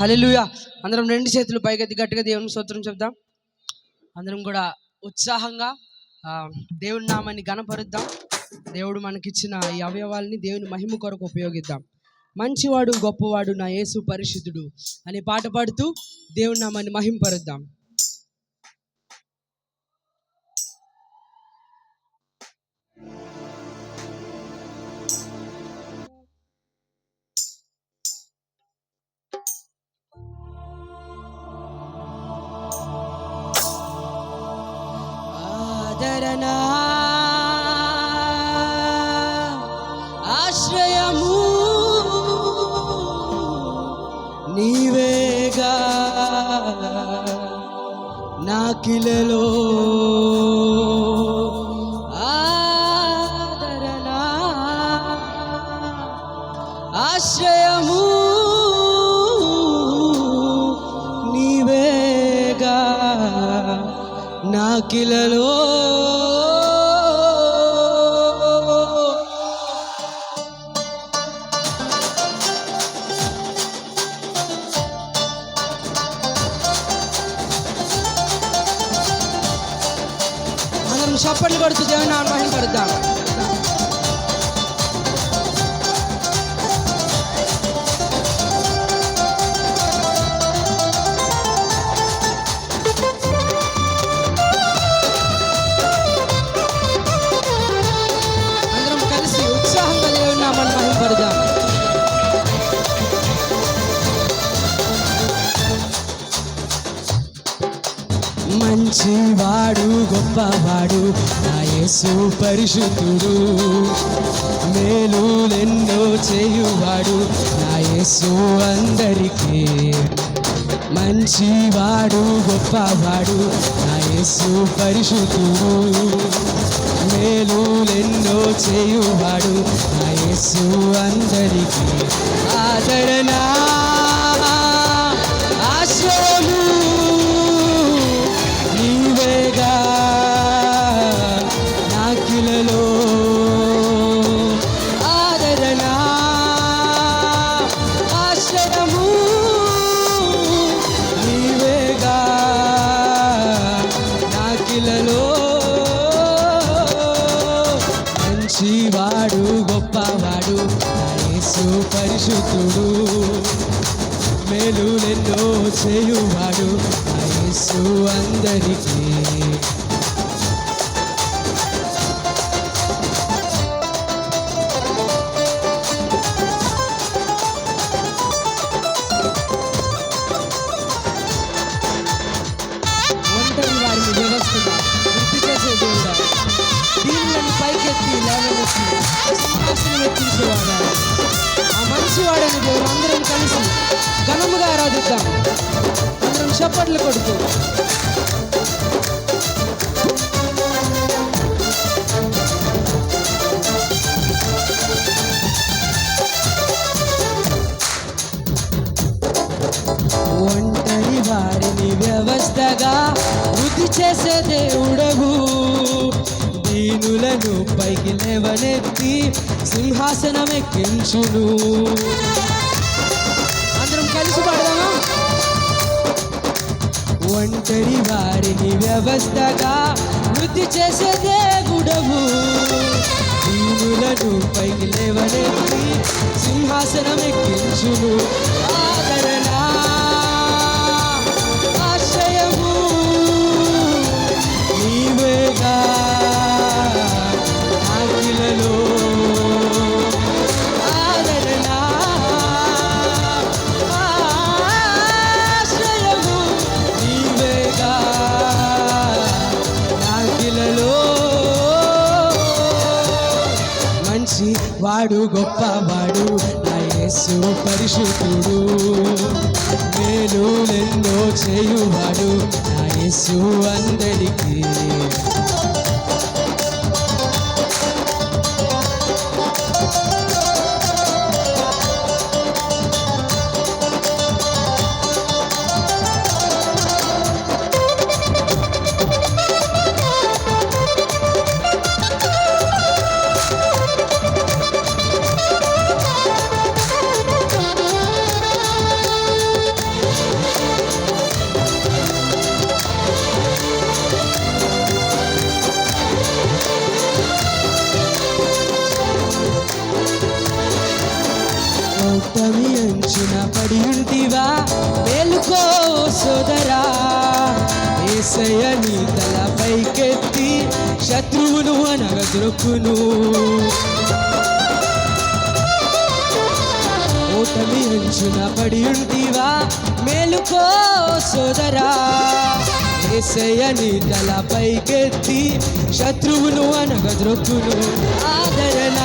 Hallelujah అందరం రెండు చేతులు పైకెత్తి గట్టిగా దేవుని స్తోత్రం చెప్దాం. అందరం కూడా ఉత్సాహంగా దేవుని నామాన్ని గణపరుద్దాం దేవుడు మనకిచ్చిన ఈ అవయవాల్ని దేవుని మహిమ కొరకు ఉపయోగిద్దాం. మంచివాడు గొప్పవాడు నా యేసు పరిశుద్ధుడు అనే పాట పాడుతూ దేవుని నామాన్ని మహింపరుద్దాం. ఆదరణ. ఆశ్రయము నీవేగా. నాకిలలో ఆదరణ. ఆశ్రయము నీవేగా. నాకిలలో మనం చప్పట్లు కొడుతూ దేవుని నామహిం పడుద్దాం మంచివాడు గొప్పవాడు నా యేసు పరిశుద్ధుడు. మేలులెన్నో చేయువాడు నా యేసు అందరికీ. మంచివాడు గొప్పవాడు నా యేసు పరిశుద్ధుడు. మేలులెన్నో చేయువాడు నా యేసు అందరికీ. ఆదరణ మంచివాడు గొప్పవాడు యేసు పరిశుద్ధుడు. మేలులెన్నో చేయువాడు యేసు అందరికీ. అందరం చప్పట్లు కొడుతూ ఒంటరి వారిని వ్యవస్థగా వృద్ధి చేసే దేవుడవు దీనులను పైకి లేవనెత్తి సింహాసనం ఎక్కించును అందరం కలిసి పాడదామా ఒంటరి వారిని వ్యవస్థగా వృద్ధి చేసే దేవుడవు. దీనులను పైకి లేవనెత్తి సింహాసనం ఎక్కించును ఆదరణ వాడు గొప్పవాడు నా యేసు పరిశుద్ధుడు. మేలులెన్నో చేయువాడు నా యేసు అందరికీ. అంచున పడి ఉంటివా? మేలుకో సోదరా ఏసయ్య నీ తల పైకెత్తి శత్రువును అనగదొరుకును ఓటమి అంచున పడి ఉంటివా? మేలుకో సోదరా ఏసయ్య నీ తల పైకెత్తి శత్రువును అనగద్రొక్కును ఆదరణ